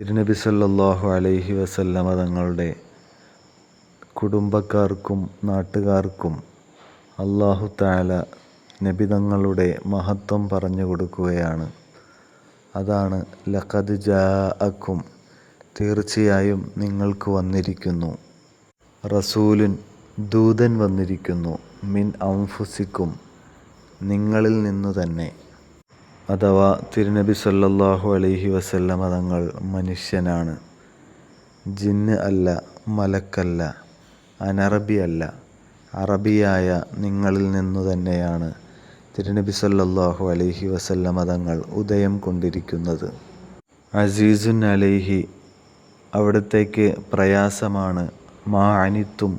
തിരുനബി സല്ലാഹു അലൈഹി വസല്ലമ തങ്ങളുടെ കുടുംബക്കാർക്കും നാട്ടുകാർക്കും അള്ളാഹു താല നബി തങ്ങളുടെ മഹത്വം പറഞ്ഞു കൊടുക്കുകയാണ്. അതാണ് ലഖദ് ജാഅക്കും തീർച്ചയായും നിങ്ങൾക്ക് വന്നിരിക്കുന്നു. റസൂലുൻ ദൂതൻ വന്നിരിക്കുന്നു. മിൻ അംഫുസിക്കും നിങ്ങളിൽ നിന്നു തന്നെ. അഥവാ തിരുനബി സല്ലല്ലാഹു അലൈഹി വസല്ലമ തങ്ങൾ മനുഷ്യനാണ്. ജിന്ന് അല്ല മലക്കല്ല അനറബി അല്ല അറബിയായ നിങ്ങളിൽ നിന്നു തന്നെയാണ് തിരുനബി സല്ലല്ലാഹു അലൈഹി വസല്ലമ തങ്ങൾ ഉദയം കൊണ്ടിരിക്കുന്നത്. അസീസുൻ അലൈഹി അവിടത്തേക്ക് പ്രയാസമാണ്. മാ അനിത്തും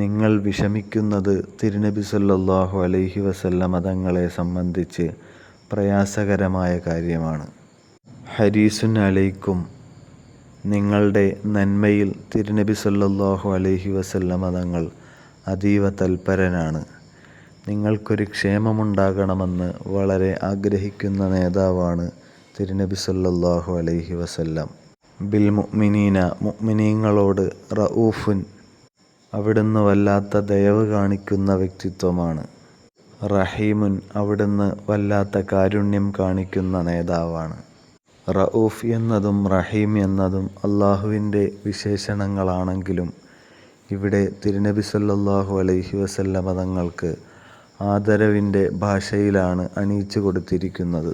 നിങ്ങൾ വിഷമിക്കുന്നത് തിരുനബി സല്ലല്ലാഹു അലൈഹി വസല്ലമ തങ്ങളെ സംബന്ധിച്ച് പ്രയാസകരമായ കാര്യമാണ്. ഹരീസുൻ അലൈക്കും. നിങ്ങളുടെ നന്മയിൽ തിരുനബി സല്ലാഹു അലൈഹി വസല്ലമ തങ്ങൾ അതീവ തൽപരനാണ്. നിങ്ങൾക്കൊരു ക്ഷേമമുണ്ടാകണമെന്ന് വളരെ ആഗ്രഹിക്കുന്ന നേതാവാണ് തിരുനബി സല്ലാഹു അലൈഹി വസല്ലം. ബിൽ മുഅ്മിനീന മുഅ്മിനീങ്ങളോട് റഊഫുൻ. അവിടുന്ന് വല്ലാത്ത ദയവ് കാണിക്കുന്ന വ്യക്തിത്വമാണ്. റഹീമുൻ അവിടുന്ന് വല്ലാത്ത കാരുണ്യം കാണിക്കുന്ന നേതാവാണ്. റഊഫ് എന്നതും റഹീം എന്നതും അള്ളാഹുവിന്റെ വിശേഷണങ്ങളാണെങ്കിലും ഇവിടെ തിരുനബി സല്ലാഹു അലൈഹി വസല്ലമ തങ്ങൾക്ക് ആദരവിന്റെ ഭാഷയിലാണ് അണിയിച്ചു കൊടുത്തിരിക്കുന്നത്.